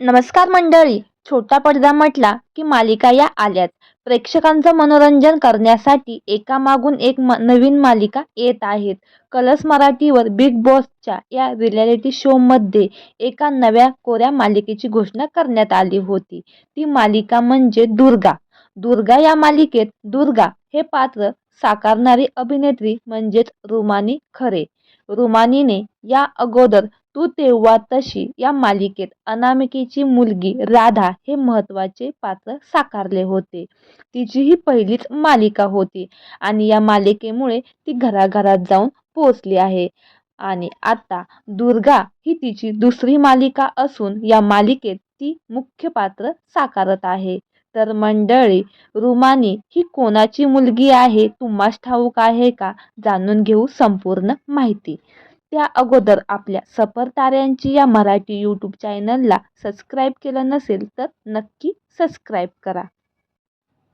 नमस्कार मंडळी. छोटा पडदा म्हटला की मालिका या आल्यात. प्रेक्षकांचं मनोरंजन करण्यासाठी एकामागून एक म नवीन मालिका येत आहेत. कलर्स मराठीवर बिग बॉसच्या या रिॲलिटी शोमध्ये एका नव्या कोऱ्या मालिकेची घोषणा करण्यात आली होती. ती मालिका म्हणजे दुर्गा. दुर्गा या मालिकेत दुर्गा हे पात्र साकारणारी अभिनेत्री म्हणजेच रुमानी खरे. रुमानीने या अगोदर तू तेव्हा तशी या मालिकेत अनामिकेची मुलगी राधा हे महत्त्वाचे पात्र साकारले होते. तिची ही पहिलीच मालिका होती आणि या मालिकेमुळे ती घराघरात जाऊन पोचली आहे. आणि आता दुर्गा ही तिची दुसरी मालिका असून या मालिकेत ती मुख्य पात्र साकारत आहे. तर मंडळी रुमानी ही कोणाची मुलगी आहे? तुम्हास ठाऊक आहे का? जाणून घेऊ संपूर्ण माहिती. त्या अगोदर आपल्या सफर ताऱ्यांची या मराठी यूट्यूब चॅनलला सबस्क्राईब केलं नसेल तर नक्की सबस्क्राईब करा.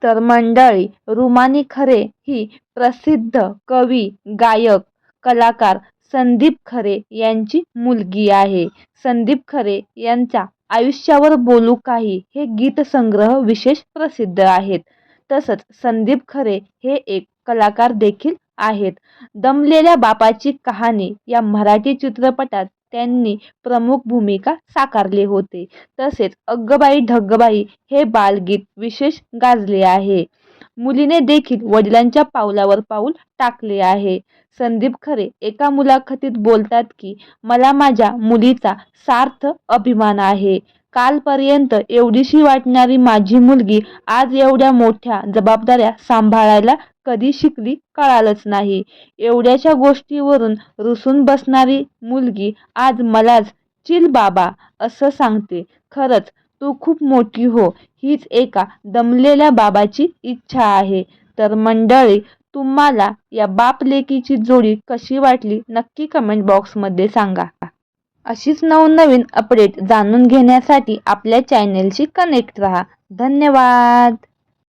तर मंडळी रुमानी खरे ही प्रसिद्ध कवी गायक कलाकार संदीप खरे यांची मुलगी आहे. संदीप खरे यांचा आयुष्यावर बोलू काही हे गीतसंग्रह विशेष प्रसिद्ध आहेत. तसंच संदीप खरे हे एक कलाकार देखील आहेत. दमलेल्या बापाची कहाणी या मराठी चित्रपटात त्यांनी प्रमुख भूमिका साकारली होती. तसेच अग्गबाई ढग्गबाई हे बालगीत विशेष गाजले आहे. मुलीने देखील वडिलांच्या पावलावर पाऊल टाकले आहे. संदीप खरे एका मुलाखतीत बोलतात की मला माझ्या मुलीचा सार्थ अभिमान आहे. कालपर्यंत एवढीशी वाटणारी माझी मुलगी आज एवढ्या मोठ्या जबाबदाऱ्या सांभाळायला कधी शिकली कळालंच नाही. एवढ्याशा गोष्टीवरून रुसून बसणारी मुलगी आज मलाच चिल बाबा असं सांगते. खरंच तू खूप मोठी हो. हीच एका दमलेल्या बाबाची इच्छा आहे. तर मंडळी तुम्हाला या बाप लेकीची जोडी कशी वाटली नक्की कमेंट बॉक्समध्ये सांगा. अशीच नवनवीन अपडेट जाणून घेण्यासाठी आपल्या चॅनेलशी कनेक्ट रहा. धन्यवाद.